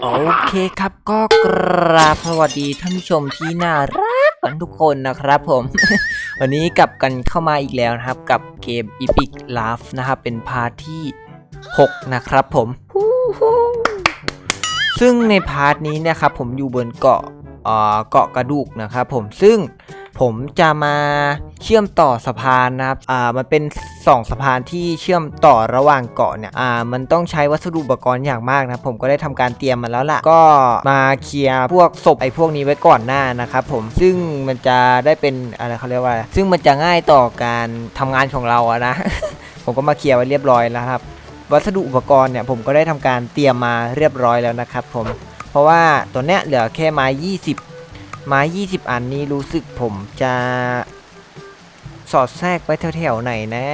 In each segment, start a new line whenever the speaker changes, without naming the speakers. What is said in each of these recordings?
โอเคครับก็กราบสวัสดีท่านผู้ชมที่น่ารักกันทุกคนนะครับผม วันนี้กลับกันเข้ามาอีกแล้วนะครับ กับเกม Epic Laugh นะครับ เป็นพาร์ทที่ 6 นะครับผมฮู้ฮู้ซึ่งในพาร์ทนี้เนะครับผมอยู่บนเกาะเอ่อเกาะกระดูกนะครับผมซึ่ง ผมจะมาเชื่อมต่อสะพานนะครับ อ่า มันเป็นสองสะพานที่เชื่อมต่อระหว่างเกาะเนี่ย อ่า มันต้องใช้วัสดุอุปกรณ์อย่างมากนะครับผมก็ได้ทำการเตรียมมาแล้วล่ะ ก็มาเคลียร์พวกศพไอ้พวกนี้ไว้ก่อนหน้านะครับผม ซึ่งมันจะได้เป็นอะไรเขาเรียกว่า ซึ่งมันจะง่ายต่อการทำงานของเราอะนะ ผมก็มาเคลียร์ไว้เรียบร้อยแล้วครับ วัสดุอุปกรณ์เนี่ยผมก็ได้ทำการเตรียมมาเรียบร้อยแล้วนะครับผม เพราะว่าตัวเนี้ยเหลือแค่ไม้20 ไม้ 20 อันนี้รู้สึกผมจะสอดแทรกไว้แถวๆไหนนะ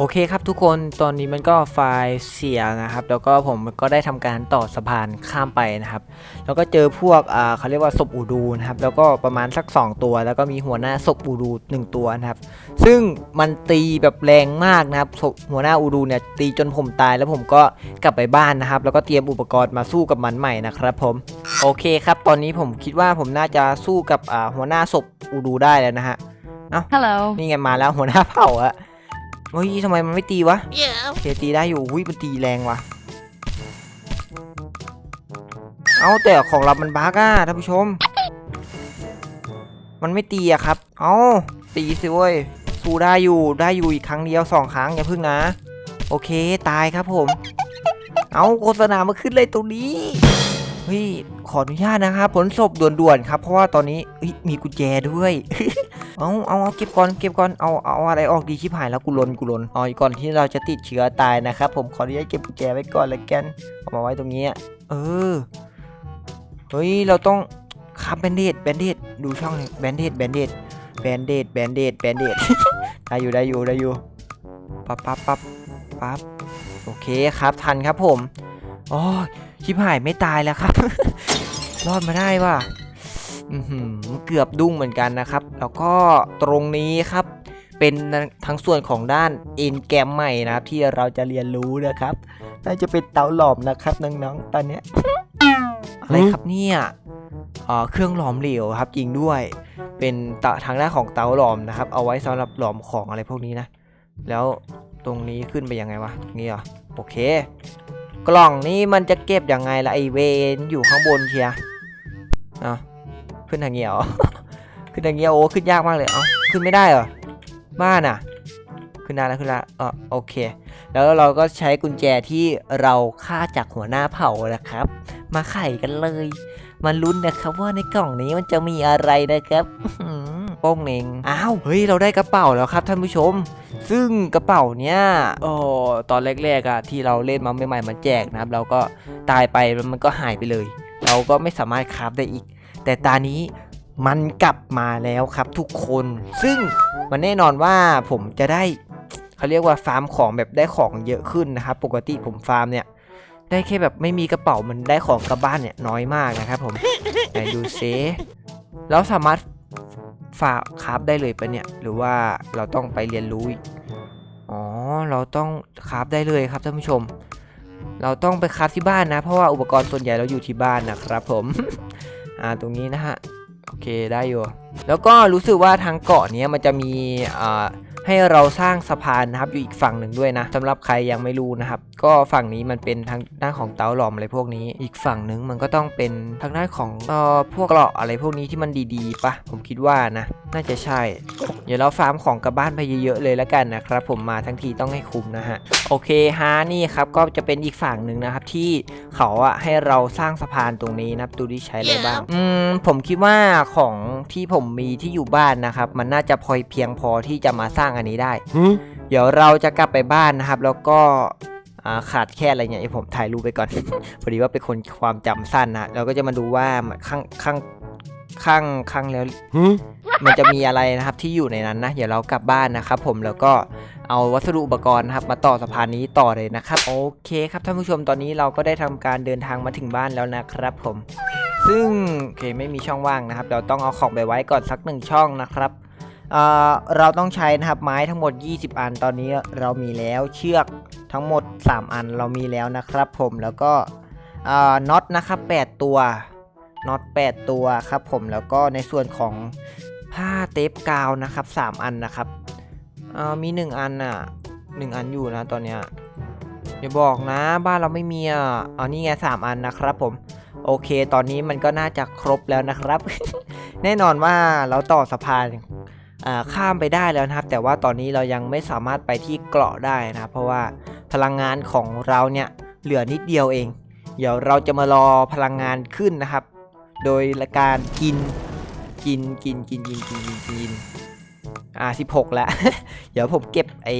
โอเคครับทุกคนตอนนี้มันก็ไฟล์เสียนะครับ แล้วก็ผมก็ได้ทำการต่อสะพานข้ามไปนะครับ แล้วก็เจอพวกอ่าเขาเรียกว่าศพอูดูนะครับ แล้วก็ประมาณสัก 2 ตัว แล้วก็มีหัวหน้าศพอูดู1ตัวนะครับ ซึ่งมันตีแบบแรงมากนะครับศพหัวหน้าอูดูเนี่ยตีจนผมตายแล้วผมก็กลับไปบ้านนะครับ แล้วก็เตรียมอุปกรณ์มาสู้กับมันใหม่นะครับผม โอเคครับ ตอนนี้ผมคิดว่าผมน่าจะสู้กับอ่าหัวหน้าศพอูดูได้แล้วนะฮะ
Hello.
นี่ไงมาแล้วหัวหน้าเผ่าอะเฮ้ยทำไมมันไม่ตีวะ
Yeah.
โอเคตีได้อยู่อุ้ยมันตีแรงว่ะ เอาแต่ของเรามันบั๊กอะท่านผู้ชม มันไม่ตีอะครับ เอาตีสิเว้ยสู้ได้อยู่ได้อยู่อีกครั้งเดียวสองครั้งอย่าพึ่งนะ โอเคตายครับผม เอาโฆษณามาขึ้นเลยตรงนี้เฮ้ย ขออนุญาตนะครับผลศพด่วนๆครับเพราะว่าตอนนี้มีกุญแจด้วยเอาเอาเอาเก็บก่อนเก็บก่อนเอาเอาอะไรออกดีชิบหายแล้วกูลนกูลนอ๋อก่อนที่เราจะติดเชื้อตายนะครับผมขออนุญาตเก็บกุญแจไว้ก่อนละกันเอามาไว้ตรงนี้เออเฮ้ยเราต้องคับแบนเดดแบนเดดดูช่องแบนเดดแบนเดดแบนเดดแบนเดดแบนเดดได้อยู่ได้อยู่ได้อยู่ปั๊บปั๊บปั๊บปั๊บโอเคครับทันครับผมอ้ยชิบหายไม่ตายแล้วครับ รอดมาได้ว่ะเกือบดุ้งเหมือนกันนะครับ แล้วก็ตรงนี้ครับ เป็นทั้งส่วนของด้านเอ็นแกมใหม่นะครับ ที่เราจะเรียนรู้นะครับน่าจะเป็นเตาหลอมนะครับน้องๆตอนเนี้ยอะไรครับเนี่ยเครื่องหลอมเหลวครับจริงด้วย เป็นตทางด้านของเตาหลอมนะครับ เอาไว้สำหรับหลอมของอะไรพวกนี้นะ แล้วตรงนี้ขึ้นไปยังไงวะนี่เหรอโอเค กล่องนี้มันจะเก็บยังไงล่ะไอเวนอยู่ข้างบนเชียร์อะขึ้นทางเงี้ยเหรอขึ้นทางเงี้ยโอ้ขึ้นยากมากเลยเอ้าขึ้นไม่ได้เหรอบ้านอะ ขึ้นได้แล้วขึ้นล้วเออโอเค แล้วเราก็ใช้กุญแจที่เราฆ่าจากหัวหน้าเผ่านะครับ มาไขกันเลย มาลุ้นนะครับว่าในกล่องนี้มันจะมีอะไรนะครับโป้งเองอ้าวเฮ้ยเราได้กระเป๋าแล้วครับท่านผู้ชม ซึ่งกระเป๋าเนี้ยโอ้ตอนแรกๆอะที่เราเล่นมาใหม่ๆมันแจกนะครับ เราก็ตายไปมันก็หายไปเลย เราก็ไม่สามารถคราฟได้อีก แต่ตานี้มันกลับมาแล้วครับทุกคน ซึ่งมันแน่นอนว่าผมจะได้เขาเรียกว่าฟาร์มของแบบได้ของเยอะขึ้นนะครับ ปกติผมฟาร์มเนี่ยได้แค่แบบไม่มีกระเป๋ามันได้ของกลับบ้านเนี่ยน้อยมากนะครับผมไหนดูเซแล้วสามารถ ฝากคราฟได้เลยปะเนี่ย หรือว่าเราต้องไปเรียนรู้ อ๋อ เราต้องคราฟได้เลยครับท่านผู้ชม เราต้องไปคราฟที่บ้านนะ เพราะว่าอุปกรณ์ส่วนใหญ่เราอยู่ที่บ้านนะครับผม อ่า ตรงนี้นะฮะ โอเค ได้อยู่แล้วก็รู้สึกว่าทางเกาะเนี้ยมันจะมีอ่าให้เราสร้างสะพานนะครับอยู่อีกฝั่งหนึ่งด้วยนะสำหรับใครยังไม่รู้นะครับ ก็ฝั่งนี้มันเป็นทางด้านของเตาหลอมอะไรพวกนี้ อีกฝั่งหนึ่งมันก็ต้องเป็นทางด้านของเอ่อพวกเกราะอะไรพวกนี้ที่มันดีๆปะผมคิดว่านะ น่าจะใช่ เดี๋ยวเราฟาร์มของกลับบ้านไปเยอะๆเลยแล้วกันนะครับ ผมมาทั้งทีต้องให้คุ้มนะฮะโอเคฮะนี่ครับก็จะเป็นอีกฝั่งหนึ่งนะครับที่เขาอะให้เราสร้างสะพานตรงนี้นะครับดูที่ใช้อะไรบ้างอืมผมคิดว่าของที่ผมมีที่อยู่บ้านนะครับ มันน่าจะพอเพียงพอที่จะมาสร้างอันนี้ได้ เดี๋ยวเราจะกลับไปบ้านนะครับ แล้วก็อ่าขาดแค่อะไรเนี่ยเดี๋ยวผมถ่ายรูปไปก่อน พอดีว่าเป็นคนความจำสั้นนะเราก็จะมาดูว่าข้างข้างข้างข้างแล้วมันจะมีอะไรนะครับที่อยู่ในนั้นนะเดี๋ยวเรากลับบ้านนะครับ ผมแล้วก็เอาวัสดุอุปกรณ์นะครับ มาต่อสะพานนี้ต่อเลยนะครับ โอเคครับท่านผู้ชมตอนนี้เราก็ได้ทำการเดินทางมาถึงบ้านแล้วนะครับ ผม ซึ่งโอเคไม่มีช่องว่างนะครับ เราต้องเอาของไปไว้ก่อนสักหนึ่งช่องนะครับเเราต้องใช้นะครับไม้ทั้งหมด 20 อันตอนนี้เรามีแล้วเชือกทั้งหมด 3 อันเรามีแล้วนะครับ ผมแล้วก็น็อตนะครับ8 ตัวน็อต8 ตัวครับผมแล้วก็ในส่วนของผ้าเทปกาวนะครับ 3 อันนะครับมี 1 อันน่ะ 1 อันอยู่นะตอนเนี้ยอย่าบอกนะบ้านเราไม่มีอะอ๋อนี่ไง3อันนะครับผม โอเค ตอนนี้มันก็น่าจะครบแล้วนะครับ แน่นอนว่าเราต่อสะพานข้ามไปได้แล้วนะครับ แต่ว่าตอนนี้เรายังไม่สามารถไปที่เกาะได้นะครับ เพราะว่าพลังงานของเราเนี่ยเหลือนิดเดียวเอง เดี๋ยวเราจะมารอพลังงานขึ้นนะครับ โดยการกินกินกินกินกินกินกินกินอ่า16แล้ว เดี๋ยวผมเก็บไอ้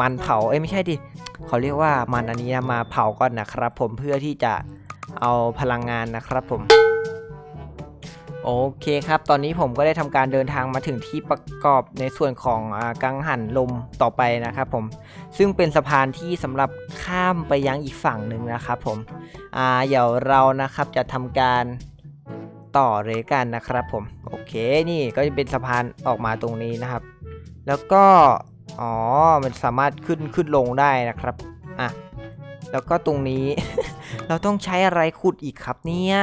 มันเผาเอ้ยไม่ใช่ดิเขาเรียกว่ามันอันนี้นะมาเผาก่อนนะครับ ผมเพื่อที่จะ เอาพลังงานนะครับผมโอเคครับ ตอนนี้ผมก็ได้ทำการเดินทางมาถึงที่ประกอบในส่วนของอกังหันลมต่อไปนะครับผม ซึ่งเป็นสะพานที่สำหรับข้ามไปยังอีกฝั่งหนึ่งนะครับผมอ่าเดี๋ยวเรานะครับจะทำการต่อเลยกันนะครับผม โอเค นี่ก็จะเป็นสะพานออกมาตรงนี้นะครับ แล้วก็ อ๋อ มันสามารถขึ้นขึ้นลงได้นะครับ อะ แล้วก็ตรงนี้ เราต้องใช้อะไรขุดอีกครับเนี่ย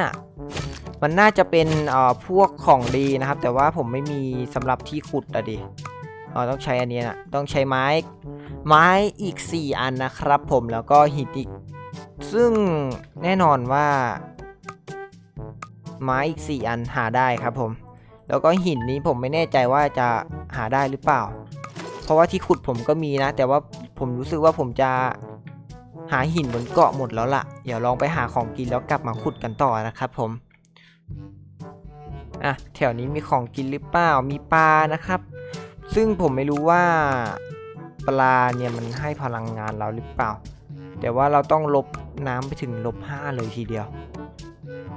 มันน่าจะเป็นเอ่อพวกของดีนะครับ แต่ว่าผมไม่มีสำหรับที่ขุดอะดิอ๋อต้องใช้อันนี้นะต้องใช้ไม้ ไม้อีก 4 อันนะครับ ผมแล้วก็หินอีก ซึ่งแน่นอนว่า ไม้อีก 4 อันหาได้ครับผม แล้วก็หินนี้ผมไม่แน่ใจว่าจะหาได้หรือเปล่า เพราะว่าที่ขุดผมก็มีนะ แต่ว่าผมรู้สึกว่าผมจะหาหินบนเกาะหมดแล้วล่ะ เดี๋ยวลองไปหาของกินแล้วกลับมาขุดกันต่อนะครับผมอะแถวนี้มีของกินหรือเปล่ามีปลานะครับ ซึ่งผมไม่รู้ว่าปลาเนี่ยมันให้พลังงานเราหรือเปล่า แต่ว่าเราต้องลบน้ำไปถึงลบห้าเลยทีเดียว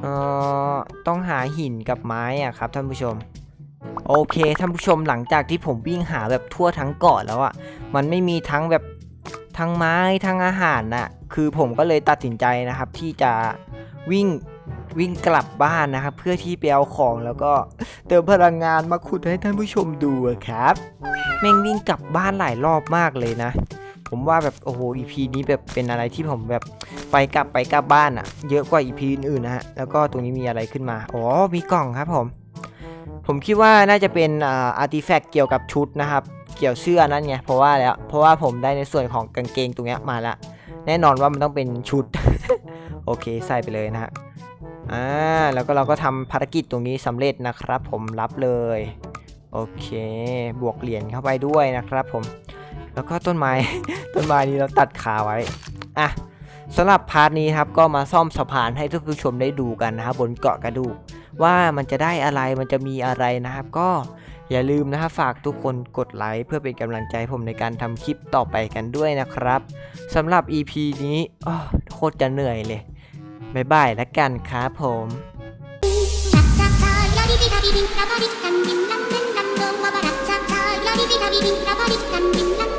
เอ่อต้องหาหินกับไม้อะครับท่านผู้ชม โอเคท่านผู้ชมหลังจากที่ผมวิ่งหาแบบทั่วทั้งเกาะแล้วอะมันไม่มีทั้งแบบ ทั้งไม้ทั้งอาหารน่ะคือผมก็เลยตัดสินใจนะครับ ที่จะวิ่งวิ่งกลับบ้านนะครับ เพื่อที่ไปเอาของแล้วก็เติมพลังงานมาขุดให้ท่านผู้ชมดูครับแม่งวิ่งกลับบ้านหลายรอบมากเลยนะ ผมว่าแบบโอ้โห EP นี้แบบเป็นอะไรที่ผมแบบไปกลับไปกลับบ้านอะเยอะกว่า EP อื่นๆนะฮะแล้วก็ตรงนี้มีอะไรขึ้นมาอ๋อมีกล่องครับผม ผมคิดว่าน่าจะเป็นอาร์ติแฟกต์เกี่ยวกับชุดนะครับ เกี่ยวเสื้อนั่นไงเพราะว่าแล้วเพราะว่าผมได้ในส่วนของกางเกงตรงนี้มาละแน่นอนว่ามันต้องเป็นชุด โอเคใส่ไปเลยนะฮะอ่าแล้วก็เราก็ทำภารกิจตรงนี้สำเร็จนะครับ ผมรับเลยโอเคบวกเหรียญเข้าไปด้วยนะครับผม แล้วก็ต้นไม้ต้นไม้นี้เราตัดขาไว้อะสำหรับพาร์ทนี้ครับก็มาซ่อมสะพานให้ทุกผู้ชมได้ดูกันนะครับบนเกาะกระดูก ว่ามันจะได้อะไรมันจะมีอะไรนะครับ ก็อย่าลืมนะครับฝากทุกคนกดไลค์เพื่อเป็นกำลังใจผมในการทำคลิปต่อไปกันด้วยนะครับสำหรับ EP นี้โคตรจะเหนื่อยเลยบ๊ายบายแล้วกันครับผม
비비비비비라바리 땀빔 람는 람도 와바라차차 라리비다비비 라바리 땀빔 람